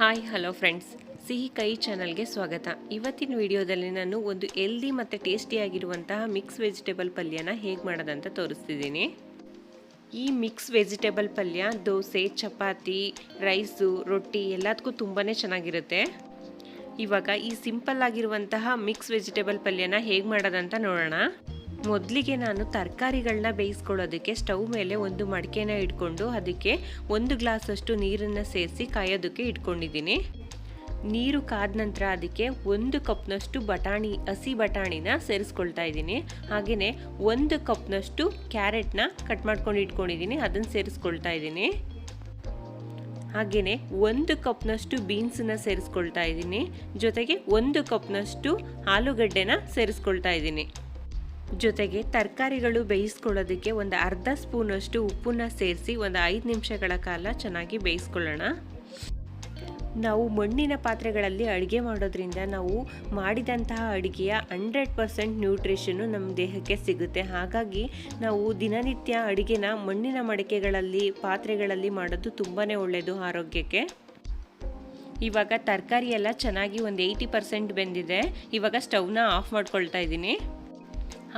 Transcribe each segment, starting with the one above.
Hi hello friends ಸಿಹಿ ಕೈ ಚಾನಲ್ಗೆ ಸ್ವಾಗತ. ಇವತ್ತಿನ ವಿಡಿಯೋದಲ್ಲಿ ನಾನು ಒಂದು ಎಲ್ದಿ ಮತ್ತು ಟೇಸ್ಟಿಯಾಗಿರುವಂತಹ ಮಿಕ್ಸ್ ವೆಜಿಟೇಬಲ್ ಪಲ್ಯನ ಹೇಗೆ ಮಾಡೋದಂತ ತೋರಿಸ್ತಿದ್ದೀನಿ. ಈ ಮಿಕ್ಸ್ ವೆಜಿಟೇಬಲ್ ಪಲ್ಯ, ದೋಸೆ, ಚಪಾತಿ ರೈಸು ರೊಟ್ಟಿ ಎಲ್ಲದಕ್ಕೂ ತುಂಬಾ ಚೆನ್ನಾಗಿರುತ್ತೆ. ಇವಾಗ ಈ ಸಿಂಪಲ್ ಆಗಿರುವಂತಹ ಮಿಕ್ಸ್ ವೆಜಿಟೇಬಲ್ ಪಲ್ಯನ ಹೇಗೆ ಮಾಡೋದಂತ ನೋಡೋಣ. ಮೊದಲಿಗೆ ನಾನು ತರಕಾರಿಗಳನ್ನ ಬೇಯಿಸ್ಕೊಳ್ಳೋದಕ್ಕೆ ಸ್ಟವ್ ಮೇಲೆ ಒಂದು ಮಡಿಕೆನ ಇಟ್ಕೊಂಡು ಅದಕ್ಕೆ ಒಂದು ಗ್ಲಾಸಷ್ಟು ನೀರನ್ನು ಸೇರಿಸಿ ಕಾಯೋದಕ್ಕೆ ಇಟ್ಕೊಂಡಿದ್ದೀನಿ. ನೀರು ಕಾದ ನಂತರ ಅದಕ್ಕೆ ಒಂದು ಕಪ್ನಷ್ಟು ಬಟಾಣಿ, ಹಸಿ ಬಟಾಣಿನ ಸೇರಿಸ್ಕೊಳ್ತಾ ಇದ್ದೀನಿ. ಹಾಗೆಯೇ ಒಂದು ಕಪ್ನಷ್ಟು ಕ್ಯಾರೆಟ್ನ ಕಟ್ ಮಾಡ್ಕೊಂಡು ಇಟ್ಕೊಂಡಿದ್ದೀನಿ, ಅದನ್ನು ಸೇರಿಸ್ಕೊಳ್ತಾ ಇದ್ದೀನಿ. ಹಾಗೆಯೇ ಒಂದು ಕಪ್ನಷ್ಟು ಬೀನ್ಸನ್ನ ಸೇರಿಸ್ಕೊಳ್ತಾ ಇದ್ದೀನಿ. ಜೊತೆಗೆ ಒಂದು ಕಪ್ನಷ್ಟು ಆಲೂಗಡ್ಡೆನ ಸೇರಿಸ್ಕೊಳ್ತಾ ಇದ್ದೀನಿ. ಜೊತೆಗೆ ತರಕಾರಿಗಳು ಬೇಯಿಸ್ಕೊಳ್ಳೋದಕ್ಕೆ ಒಂದು ಅರ್ಧ ಸ್ಪೂನಷ್ಟು ಉಪ್ಪನ್ನ ಸೇರಿಸಿ ಒಂದು ಐದು ನಿಮಿಷಗಳ ಕಾಲ ಚೆನ್ನಾಗಿ ಬೇಯಿಸ್ಕೊಳ್ಳೋಣ. ನಾವು ಮಣ್ಣಿನ ಪಾತ್ರೆಗಳಲ್ಲಿ ಅಡುಗೆ ಮಾಡೋದ್ರಿಂದ ನಾವು ಮಾಡಿದಂತಹ ಅಡುಗೆಯ ಹಂಡ್ರೆಡ್ ಪರ್ಸೆಂಟ್ ನ್ಯೂಟ್ರಿಷನ್ನು ನಮ್ಮ ದೇಹಕ್ಕೆ ಸಿಗುತ್ತೆ. ಹಾಗಾಗಿ ನಾವು ದಿನನಿತ್ಯ ಅಡುಗೆನ ಮಣ್ಣಿನ ಮಡಿಕೆಗಳಲ್ಲಿ, ಪಾತ್ರೆಗಳಲ್ಲಿ ಮಾಡೋದು ತುಂಬಾ ಒಳ್ಳೆಯದು ಆರೋಗ್ಯಕ್ಕೆ. ಇವಾಗ ತರಕಾರಿ ಎಲ್ಲ ಚೆನ್ನಾಗಿ ಒಂದು ಏಯ್ಟಿ ಪರ್ಸೆಂಟ್ ಬೆಂದಿದೆ. ಇವಾಗ ಸ್ಟವ್ನ ಆಫ್ ಮಾಡ್ಕೊಳ್ತಾ ಇದ್ದೀನಿ.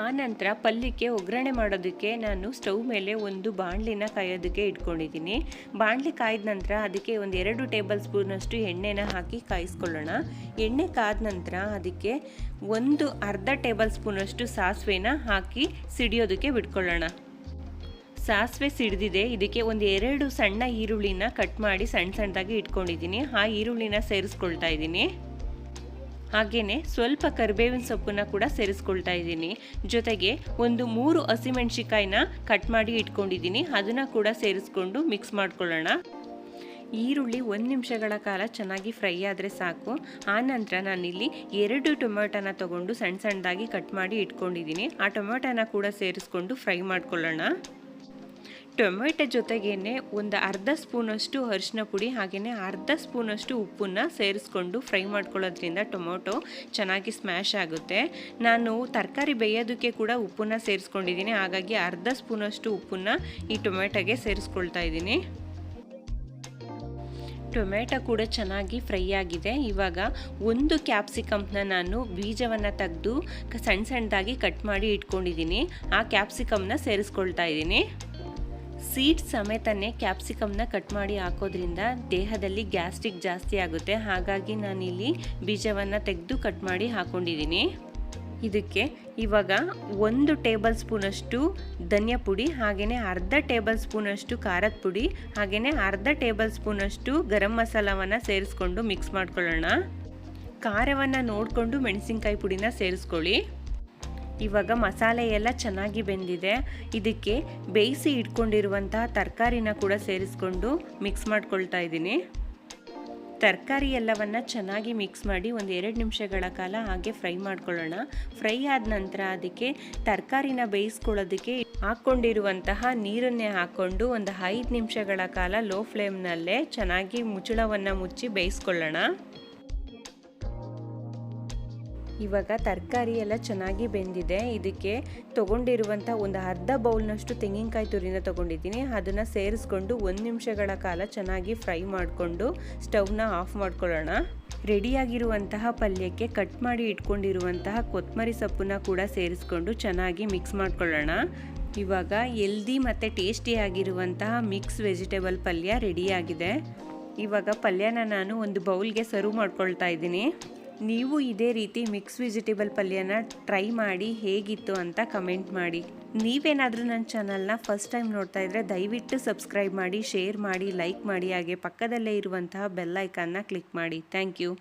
ಆ ನಂತರ ಪಲ್ಯಕ್ಕೆ ಒಗ್ಗರಣೆ ಮಾಡೋದಕ್ಕೆ ನಾನು ಸ್ಟವ್ ಮೇಲೆ ಒಂದು ಬಾಣಲಿನ ಕಾಯೋದಕ್ಕೆ ಇಟ್ಕೊಂಡಿದ್ದೀನಿ. ಬಾಣಲಿ ಕಾಯ್ದ ನಂತರ ಅದಕ್ಕೆ ಒಂದು ಎರಡು ಟೇಬಲ್ ಸ್ಪೂನಷ್ಟು ಎಣ್ಣೆನ ಹಾಕಿ ಕಾಯಿಸ್ಕೊಳ್ಳೋಣ. ಎಣ್ಣೆ ಕಾದ ನಂತರ ಅದಕ್ಕೆ ಒಂದು ಅರ್ಧ ಟೇಬಲ್ ಸ್ಪೂನಷ್ಟು ಸಾಸಿವೆನ ಹಾಕಿ ಸಿಡಿಯೋದಕ್ಕೆ ಬಿಟ್ಕೊಳ್ಳೋಣ. ಸಾಸಿವೆ ಸಿಡಿದಿದೆ. ಇದಕ್ಕೆ ಒಂದು ಎರಡು ಸಣ್ಣ ಈರುಳ್ಳಿನ ಕಟ್ ಮಾಡಿ ಸಣ್ಣ ಸಣ್ಣದಾಗಿ ಇಟ್ಕೊಂಡಿದ್ದೀನಿ. ಆ ಈರುಳ್ಳಿನ ಸೇರಿಸ್ಕೊಳ್ತಾ ಇದ್ದೀನಿ. ಹಾಗೆಯೇ ಸ್ವಲ್ಪ ಕರಿಬೇವಿನ ಸೊಪ್ಪನ್ನ ಕೂಡ ಸೇರಿಸ್ಕೊಳ್ತಾ ಇದ್ದೀನಿ. ಜೊತೆಗೆ ಒಂದು ಮೂರು ಹಸಿಮೆಣ್ಸಿಕಾಯಿನ ಕಟ್ ಮಾಡಿ ಇಟ್ಕೊಂಡಿದ್ದೀನಿ. ಅದನ್ನು ಕೂಡ ಸೇರಿಸ್ಕೊಂಡು ಮಿಕ್ಸ್ ಮಾಡ್ಕೊಳ್ಳೋಣ. ಈರುಳ್ಳಿ ಒಂದು ನಿಮಿಷಗಳ ಕಾಲ ಚೆನ್ನಾಗಿ ಫ್ರೈ ಆದರೆ ಸಾಕು. ಆನಂತರ ನಂತರ ನಾನಿಲ್ಲಿ ಎರಡು ಟೊಮೆಟೊನ ತಗೊಂಡು ಸಣ್ಣ ಸಣ್ಣದಾಗಿ ಕಟ್ ಮಾಡಿ ಇಟ್ಕೊಂಡಿದ್ದೀನಿ. ಆ ಟೊಮೆಟೊನ ಕೂಡ ಸೇರಿಸ್ಕೊಂಡು ಫ್ರೈ ಮಾಡ್ಕೊಳ್ಳೋಣ. ಟೊಮೆಟೊ ಜೊತೆಗೇ ಒಂದು ಅರ್ಧ ಸ್ಪೂನಷ್ಟು ಅರಿಶಿನ ಪುಡಿ ಹಾಗೆಯೇ ಅರ್ಧ ಸ್ಪೂನಷ್ಟು ಉಪ್ಪನ್ನು ಸೇರಿಸ್ಕೊಂಡು ಫ್ರೈ ಮಾಡ್ಕೊಳ್ಳೋದ್ರಿಂದ ಟೊಮೊಟೊ ಚೆನ್ನಾಗಿ ಸ್ಮ್ಯಾಶ್ ಆಗುತ್ತೆ. ನಾನು ತರಕಾರಿ ಬೇಯೋದಕ್ಕೆ ಕೂಡ ಉಪ್ಪನ್ನು ಸೇರಿಸ್ಕೊಂಡಿದ್ದೀನಿ. ಹಾಗಾಗಿ ಅರ್ಧ ಸ್ಪೂನಷ್ಟು ಉಪ್ಪನ್ನು ಈ ಟೊಮೆಟೊಗೆ ಸೇರಿಸ್ಕೊಳ್ತಾ ಇದ್ದೀನಿ. ಟೊಮೆಟೊ ಕೂಡ ಚೆನ್ನಾಗಿ ಫ್ರೈ ಆಗಿದೆ. ಇವಾಗ ಒಂದು ಕ್ಯಾಪ್ಸಿಕಮ್ನ ನಾನು ಬೀಜವನ್ನು ತೆಗೆದು ಸಣ್ಣ ಸಣ್ಣದಾಗಿ ಕಟ್ ಮಾಡಿ ಇಟ್ಕೊಂಡಿದ್ದೀನಿ. ಆ ಕ್ಯಾಪ್ಸಿಕಮ್ನ ಸೇರಿಸ್ಕೊಳ್ತಾ ಇದ್ದೀನಿ. ಸೀಡ್ಸ್ ಸಮೇತನೇ ಕ್ಯಾಪ್ಸಿಕಮ್ನ ಕಟ್ ಮಾಡಿ ಹಾಕೋದ್ರಿಂದ ದೇಹದಲ್ಲಿ ಗ್ಯಾಸ್ಟ್ರಿಕ್ ಜಾಸ್ತಿ ಆಗುತ್ತೆ. ಹಾಗಾಗಿ ನಾನಿಲ್ಲಿ ಬೀಜವನ್ನು ತೆಗೆದು ಕಟ್ ಮಾಡಿ ಹಾಕೊಂಡಿದ್ದೀನಿ. ಇದಕ್ಕೆ ಇವಾಗ ಒಂದು ಟೇಬಲ್ ಸ್ಪೂನಷ್ಟು ಧನಿಯಾ ಪುಡಿ ಹಾಗೆಯೇ ಅರ್ಧ ಟೇಬಲ್ ಸ್ಪೂನಷ್ಟು ಖಾರದ ಪುಡಿ ಹಾಗೆಯೇ ಅರ್ಧ ಟೇಬಲ್ ಸ್ಪೂನಷ್ಟು ಗರಂ ಮಸಾಲವನ್ನು ಸೇರಿಸ್ಕೊಂಡು ಮಿಕ್ಸ್ ಮಾಡ್ಕೊಳ್ಳೋಣ. ಖಾರವನ್ನು ನೋಡಿಕೊಂಡು ಮೆಣಸಿನ್ಕಾಯಿ ಪುಡಿನ ಸೇರಿಸ್ಕೊಳ್ಳಿ. ಇವಾಗ ಮಸಾಲೆ ಎಲ್ಲ ಚೆನ್ನಾಗಿ ಬೆಂದಿದೆ. ಇದಕ್ಕೆ ಬೇಯಿಸಿ ಇಟ್ಕೊಂಡಿರುವಂತಹ ತರಕಾರಿನ ಕೂಡ ಸೇರಿಸ್ಕೊಂಡು ಮಿಕ್ಸ್ ಮಾಡ್ಕೊಳ್ತಾ ಇದ್ದೀನಿ. ತರಕಾರಿ ಎಲ್ಲವನ್ನ ಚೆನ್ನಾಗಿ ಮಿಕ್ಸ್ ಮಾಡಿ ಒಂದು ಎರಡು ನಿಮಿಷಗಳ ಕಾಲ ಹಾಗೆ ಫ್ರೈ ಮಾಡ್ಕೊಳ್ಳೋಣ. ಫ್ರೈ ಆದ ನಂತರ ಅದಕ್ಕೆ ತರಕಾರಿನ ಬೇಯಿಸ್ಕೊಳ್ಳೋದಕ್ಕೆ ಹಾಕ್ಕೊಂಡಿರುವಂತಹ ನೀರನ್ನೇ ಹಾಕ್ಕೊಂಡು ಒಂದು ಐದು ನಿಮಿಷಗಳ ಕಾಲ ಲೋ ಫ್ಲೇಮ್ನಲ್ಲೇ ಚೆನ್ನಾಗಿ ಮುಚ್ಚಳವನ್ನು ಮುಚ್ಚಿ ಬೇಯಿಸ್ಕೊಳ್ಳೋಣ. ಇವಾಗ ತರಕಾರಿ ಎಲ್ಲ ಚೆನ್ನಾಗಿ ಬೆಂದಿದೆ. ಇದಕ್ಕೆ ತೊಗೊಂಡಿರುವಂಥ ಒಂದು ಅರ್ಧ ಬೌಲ್ನಷ್ಟು ತೆಂಗಿನಕಾಯಿ ತುರಿನ ತೊಗೊಂಡಿದ್ದೀನಿ. ಅದನ್ನು ಸೇರಿಸ್ಕೊಂಡು ಒಂದು ನಿಮಿಷಗಳ ಕಾಲ ಚೆನ್ನಾಗಿ ಫ್ರೈ ಮಾಡಿಕೊಂಡು ಸ್ಟವ್ನ ಆಫ್ ಮಾಡ್ಕೊಳ್ಳೋಣ. ರೆಡಿಯಾಗಿರುವಂತಹ ಪಲ್ಯಕ್ಕೆ ಕಟ್ ಮಾಡಿ ಇಟ್ಕೊಂಡಿರುವಂತಹ ಕೊತ್ತಂಬರಿ ಸೊಪ್ಪನ್ನ ಕೂಡ ಸೇರಿಸ್ಕೊಂಡು ಚೆನ್ನಾಗಿ ಮಿಕ್ಸ್ ಮಾಡ್ಕೊಳ್ಳೋಣ. ಇವಾಗ ಎಲ್ದಿ ಮತ್ತು ಟೇಸ್ಟಿಯಾಗಿರುವಂತಹ ಮಿಕ್ಸ್ ವೆಜಿಟೇಬಲ್ ಪಲ್ಯ ರೆಡಿಯಾಗಿದೆ. ಇವಾಗ ಪಲ್ಯನ ನಾನು ಒಂದು ಬೌಲ್ಗೆ ಸರ್ವ್ ಮಾಡ್ಕೊಳ್ತಾ ಇದ್ದೀನಿ. ನೀವು ಇದೇ ರೀತಿ ಮಿಕ್ಸ್ ವೆಜಿಟೇಬಲ್ ಪಲ್ಯನ ಟ್ರೈ ಮಾಡಿ ಹೇಗಿತ್ತು ಅಂತ ಕಮೆಂಟ್ ಮಾಡಿ. ನೀವೇನಾದರೂ ನನ್ನ ಚಾನಲ್ನ ಫಸ್ಟ್ ಟೈಮ್ ನೋಡ್ತಾ ಇದ್ದರೆ ದಯವಿಟ್ಟು ಸಬ್ಸ್ಕ್ರೈಬ್ ಮಾಡಿ, ಶೇರ್ ಮಾಡಿ, ಲೈಕ್ ಮಾಡಿ, ಹಾಗೆ ಪಕ್ಕದಲ್ಲೇ ಇರುವಂತಹ ಬೆಲ್ ಐಕಾನ್ನ ಕ್ಲಿಕ್ ಮಾಡಿ. Thank you.